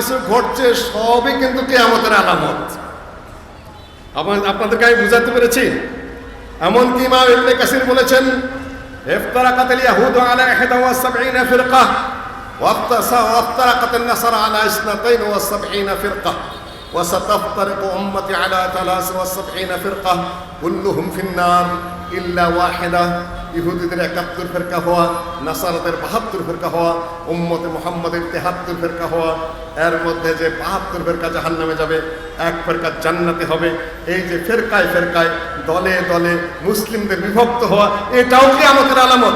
কিছু ঘটছে সবই কিন্তু কেয়ামতের আলামত আমার- আপনাদেরকে আমি বুঝাতে পেরেছি এমনকি ইমাম ইবনে কাসির বলেছেন افترقت اليهود على 71 فرقة وافتس- وافترقت النصارى على 72 فرقة وستفترق أمتي على 73 فرقة كلهم في النار إلا واحدة ইহুদিদের একাত্তর ফেরকা হওয়া, নাসারাদের বাহাত্তর ফেরকা হওয়া, উম্মতে মোহাম্মদের তেহাত্তর ফেরকা হওয়া, এর মধ্যে যে বাহাত্তর ফেরকা জাহান নামে যাবে, এক ফেরকা জান্নাতে হবে। এই যে ফেরকায় ফেরকায়, দলে দলে মুসলিমদের বিভক্ত হওয়া, এটাও কি আমাদের আলামত।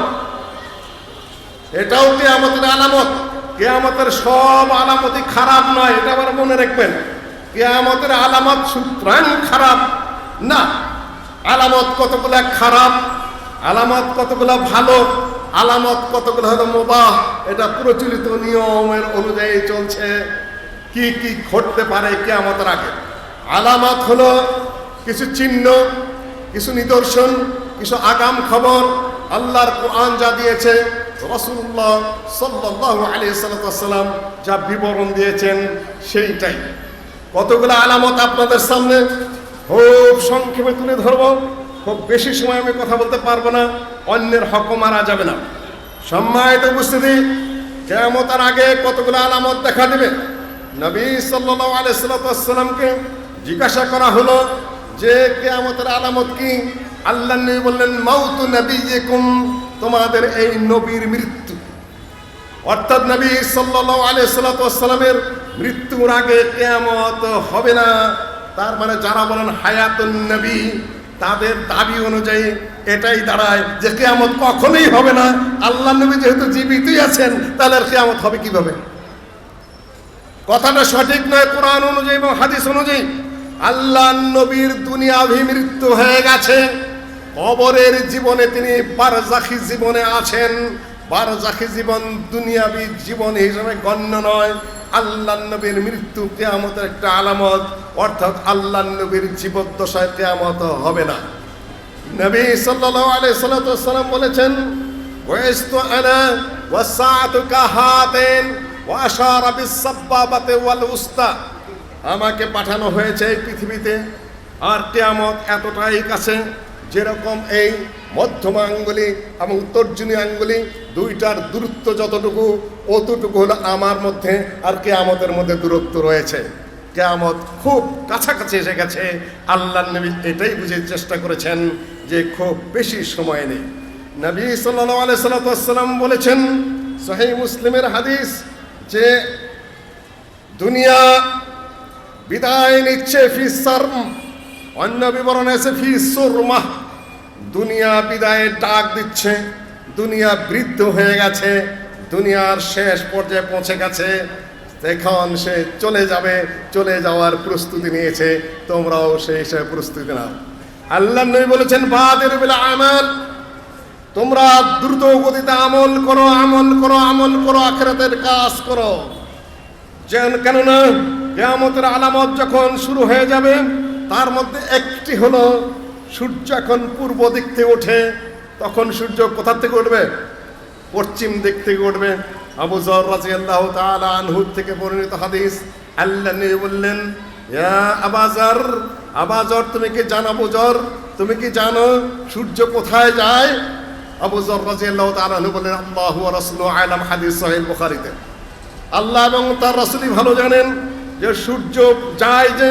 এটাও কি আমাদের আলামত। কেয়ামতের সব আলামতই খারাপ নয়, এটা আবার মনে রাখবেন। কেয়ামতের আলামত সুতরাং খারাপ। না, আলামত কতগুলা খারাপ? আলামত কতগুলো ভালো, আলামত কতগুলো হলো মোবাহ, এটা প্রচলিত নিয়মের অনুযায়ী চলছে। কি কি ঘটতে পারে কেয়ামতের আগে? আলামত হলো কিছু চিহ্ন, কিছু নিদর্শন, কিছু আগাম খবর। আল্লাহর কোরআন যা দিয়েছে রসুল্লাহ সাল্লাহ আলী সাল্লাম যা বিবরণ দিয়েছেন, সেইটাই। কতগুলো আলামত আপনাদের সামনে? খুব সংক্ষেপে তুলে ধরব। খুব বেশি সময় আমি কথা বলতে পারব না, অন্যের হক মারা যাবে না। সম্মানিত উপস্থিতি কেমতার আগে কতগুলো আলামত দেখা দেবে? নবী সাল্লাহ আলাইসাল্লামকে জিজ্ঞাসা করা হলো যে, কেয়ামতের আলামত কি? আল্লাহ নবী বললেন, মাউতু নবী তোমাদের এই নবীর মৃত্যু। অর্থাৎ নবী সাল্লাল্লাহু আলাইহি সাল্লামের মৃত্যুর আগে কেয়ামত হবে না। তার মানে যারা বলেন হায়াতুন নবী তাদের দাবি অনুযায়ী এটাই দাঁড়ায় যে কেয়ামত কখনোই হবে না। আল্লাহ নবী যেহেতু জীবিতই আছেন, তাহলে আর কেয়ামত হবে কীভাবে? কথাটা সঠিক নয় কোরআন অনুযায়ী এবং হাদিস অনুযায়ী। আল্লাহ নবীর দুনিয়াভি মৃত্যু হয়ে গেছে। কবরের জীবনে তিনি বারজাখি জীবনে আছেন। বারজাখি জীবন দুনিয়াবি জীবন হিসেবে গণ্য নয়। আল্লাহ নবীর মৃত্যু কেয়ামতের একটা আলামত, অর্থাৎ আল্লাহ নবীর জীবদ্দশায় কেয়ামত হবে না। নবী সাল্লাল্লাহু আলাইহি সাল্লাম বলেছেন আমাকে পাঠানো হয়েছে এই পৃথিবীতে, আর কেয়ামত এতটাই কাছে যেরকম এই মধ্যমা আঙ্গুলি এবং তর্জনী আঙ্গুলি দুইটার দূরত্ব যতটুকু, অতটুকু হলো আমার মধ্যে আর কেয়ামতের মধ্যে দূরত্ব রয়েছে। কেয়ামত খুব কাছাকাছি এসে গেছে। আল্লাহ নবী এটাই বুঝে চেষ্টা করেছেন যে খুব বেশি সময় নেই। নবী সাল্লাহ আলাই সাল্লাম বলেছেন, সহি মুসলিমের হাদিস যে দুনিয়া বিদায় নিচ্ছে ফি সার্ম, অন্য বিবরণ আছে ফি সুরমাহ দুনিয়া বিদায়ের ডাক দিচ্ছে, দুনিয়া বৃদ্ধ হয়ে গেছে, দুনিয়ার শেষ পর্যায়ে পৌঁছে গেছে। এখন সে চলে যাবে, চলে যাওয়ার প্রস্তুতি নিয়েছে, তোমরাও সেই হিসেবে প্রস্তুতি নাও। আল্লাহ নবী বলেছেন, বাদের বেলা আমাল, তোমরা দ্রুত গতিতে আমল করো আমল করো আমল করো, আখেরাতের কাজ করো। যেন কেননা কেয়ামতের আলামত যখন শুরু হয়ে যাবে, তার মধ্যে একটি হলো সূর্য এখন পূর্ব দিক থেকে ওঠে, তখন সূর্য কোথা থেকে উঠবে? পশ্চিম দিক থেকে উঠবে। আবু জর রাজিয়াল্লাহ তাআলা আনহুর থেকে পরিণত হাদিস আল্লাহ বললেন আবাজার আবাজর তুমি কি জানো আবু জর তুমি কি জানো সূর্য কোথায় যায়? আবু জর রাজিয়াল্লাহ তাআলা আনহু বললেন, আল্লাহু ওয়া রাসূলুহু আলাম হাদিস সহিহ বুখারীতে। আল্লাহ এবং তার রাসূলই ভালো জানেন যে সূর্য যায় যে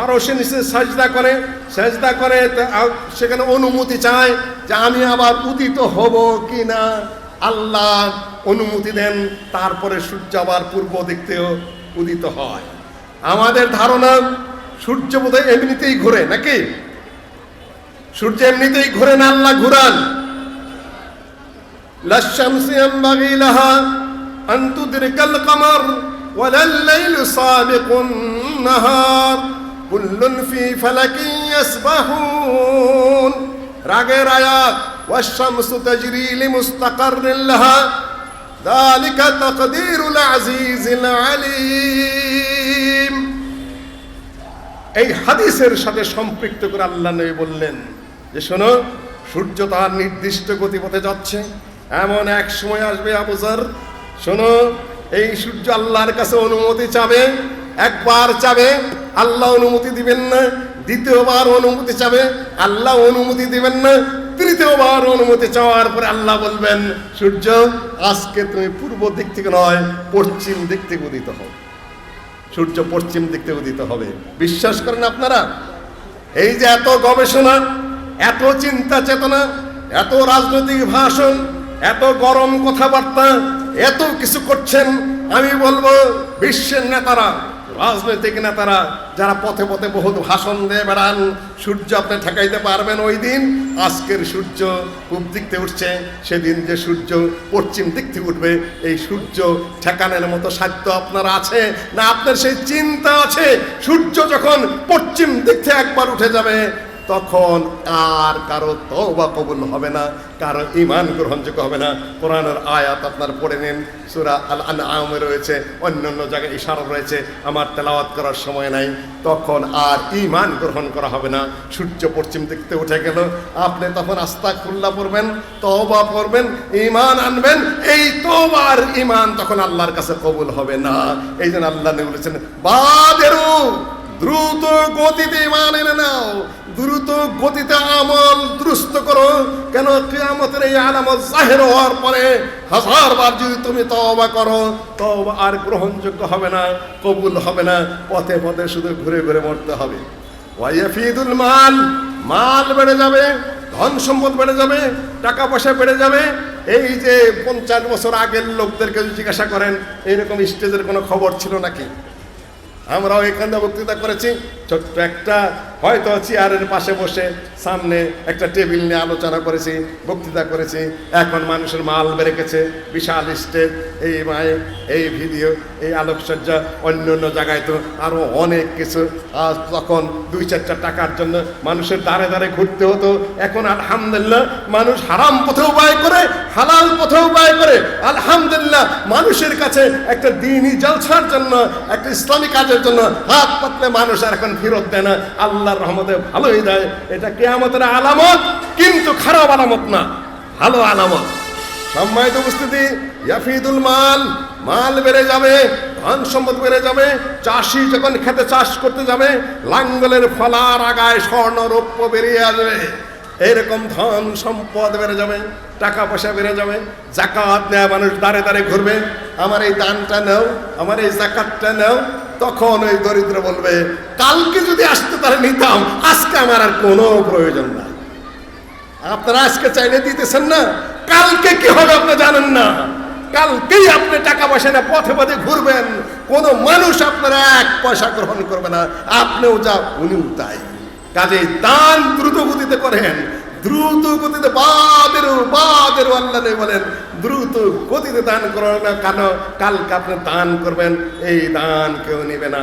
আর সে নিচে সাজদা করে সাজদা করে সেখানে অনুমতি চায় যে আমি আবার উদিত হব কি না আল্লাহ অনুমতি দেন, তারপরে সূর্য আবার পূর্ব দেখতেও উদিত হয়। আমাদের ধারণা, সূর্য বোধহয় এমনিতেই ঘুরে, নাকি? সূর্য এমনিতেই ঘুরে না, আল্লাহ ঘুরান। লাশামসি আমবাগি লাহা কাল কমর, ওয়ালাল সাবিকুন নাহার। কুল্লুন ফি ফালাকি ইয়াসবাহুন। রাগের আয়াত ওয়াশ-শামসু তাজরি লিমুস্তাকাররিন লাহা। যালিকা তাকদীরুল আজিজিল আলীম। এই হাদিসের সাথে সম্পৃক্ত করে আল্লাহ নবী বললেন যে, শোনো, সূর্য তার নির্দিষ্ট গতিপথে যাচ্ছে। এমন এক সময় আসবে আবুজার শোনো, এই সূর্য আল্লাহর কাছে অনুমতি চাবে, একবার চাবে আল্লাহ অনুমতি দিবেন না, দ্বিতীয়বার অনুমতি চাবে, আল্লাহ অনুমতি দিবেন না, তৃতীয়বার অনুমতি চাওয়ার পরে আল্লাহ বলবেন, সূর্য, আজকে তুমি পূর্ব দিক থেকে নয়, পশ্চিম দিক থেকে উদিত হও। সূর্য পশ্চিম দিক থেকে উদিত হবে। বিশ্বাস করেন আপনারা? এই যে এত গবেষণা, এত চিন্তা চেতনা, এত রাজনৈতিক ভাষণ, এত গরম কথাবার্তা, এত কিছু করছেন, আমি বলব, বিশ্বের নেতারা রাজনৈতিক নেতারা যারা পথে পথে বহু ভাষণ দিয়ে বেড়ান, সূর্য আপনি ঠেকাইতে পারবেন ওই দিন। আজকের সূর্য পূব দিক থেকে উঠছে, সেদিন যে সূর্য পশ্চিম দিক থেকে উঠবে, এই সূর্য ঠেকানোর মতো সাধ্য আপনার আছে না? আপনার সেই চিন্তা আছে? সূর্য যখন পশ্চিম দিক থেকে একবার উঠে যাবে তখন আর কারও তওবা কবুল হবে না, কারও ইমান গ্রহণযোগ্য হবে না। কোরআনের আয়াত আপনার পড়ে নিন, সুরা আল আনআমে রয়েছে অন্য অন্য জায়গায় ইশারা রয়েছে, আমার তেলাওয়াত করার সময় নাই। তখন আর ইমান গ্রহণ করা হবে না। সূর্য পশ্চিম থেকে উঠে গেল, আপনি তখন আস্তা খুল্লা পড়বেন, তওবা পড়বেন ইমান আনবেন, এই তওবার ইমান তখন আল্লাহর কাছে কবুল হবে না। এই জন্য আল্লাহ বলেছেন, বাদেরু দ্রুত গতিতে ইমান এনে নাও। দ্রুত গতিতে আমল দুরুস্ত করো। কেন কিয়ামতের এই আলামত জাহের হওয়ার পরে হাজার বার যদি তুমি তওবা করো, তওবা আর গ্রহণযোগ্য হবে না, কবুল হবে না। পথে পথে শুধু ঘুরে ঘুরে মরতে হবে। ওয়াইফিদুল মাল মাল বেড়ে যাবে, ধন সম্পদ বেড়ে যাবে, টাকা পয়সা বেড়ে যাবে। এই যে পঞ্চাশ বছর আগের লোকদেরকে জিজ্ঞাসা করেন, এইরকম স্টেজের কোনো খবর ছিল নাকি? আমরাও এখানে বক্তৃতা করেছি। ছোট্ট একটা হয়তো চেয়ারের পাশে বসে সামনে একটা টেবিল নিয়ে আলোচনা করেছি, বক্তৃতা করেছি। এখন মানুষের মাল বেড়ে গেছে, বিশাল স্টেজ, এই মায়ে, এই ভিডিও, এই আলোকসজ্জা, অন্য অন্য জায়গায় তো আরও অনেক কিছু। আজ তখন দুই চারটা টাকার জন্য মানুষের দাঁড়ে দাঁড়ে ঘুরতে হতো, এখন আলহামদুলিল্লাহ মানুষ হারাম পথেও ব্যয় করে, হালাল পথেও ব্যয় করে। আলহামদুলিল্লাহ মানুষের কাছে একটা দিনই জলসার জন্য, একটা ইসলামী কাজের জন্য হাত পাতলে মানুষ আর এখন ফেরত দেয় না। আল্লাহর রহমতে ভালোই দেয়। এটা কেয়ামতের আলামত, কিন্তু খারাপ আলামত না, ভালো আলামত। সম্মানিত উপস্থিতি, ইয়াফিদুল মাল মাল বেড়ে যাবে, ধন সম্পদ বেড়ে যাবে, চাষি যখন খেতে চাষ করতে যাবে, লাঙ্গলের ফলার আগায় স্বর্ণ রৌপ্য বেরিয়ে আসবে। এরকম ধন সম্পদ বেড়ে যাবে, টাকা পয়সা বেড়ে যাবে, জাকাত নেয় মানুষ দাঁড়ে দাঁড়ে ঘুরবে। আমার এই দানটা নাও, আমার এই জাকাতটা নাও তখন ওই দরিদ্র বলবে, কালকে যদি আসতে তাহলে নিতাম, আজকে আমার আর কোনো প্রয়োজন নাই। আপনারা আজকে চাইলে দিতেছেন না, কালকে কি হবে আপনি জানেন না। কালকেই আপনি টাকা পয়সা না পথে পথে ঘুরবেন, কোনো মানুষ আপনার এক পয়সা গ্রহণ করবে না, আপনিও যা উনিও তাই। কাজে দান দ্রুত গতিতে করেন দ্রুত গতিতে বাদেরও বাদেরও আল্লাহ বলেন, দ্রুত গতিতে দান করো না কেন? কালকে আপনি দান করবেন, এই দান কেউ নেবে না।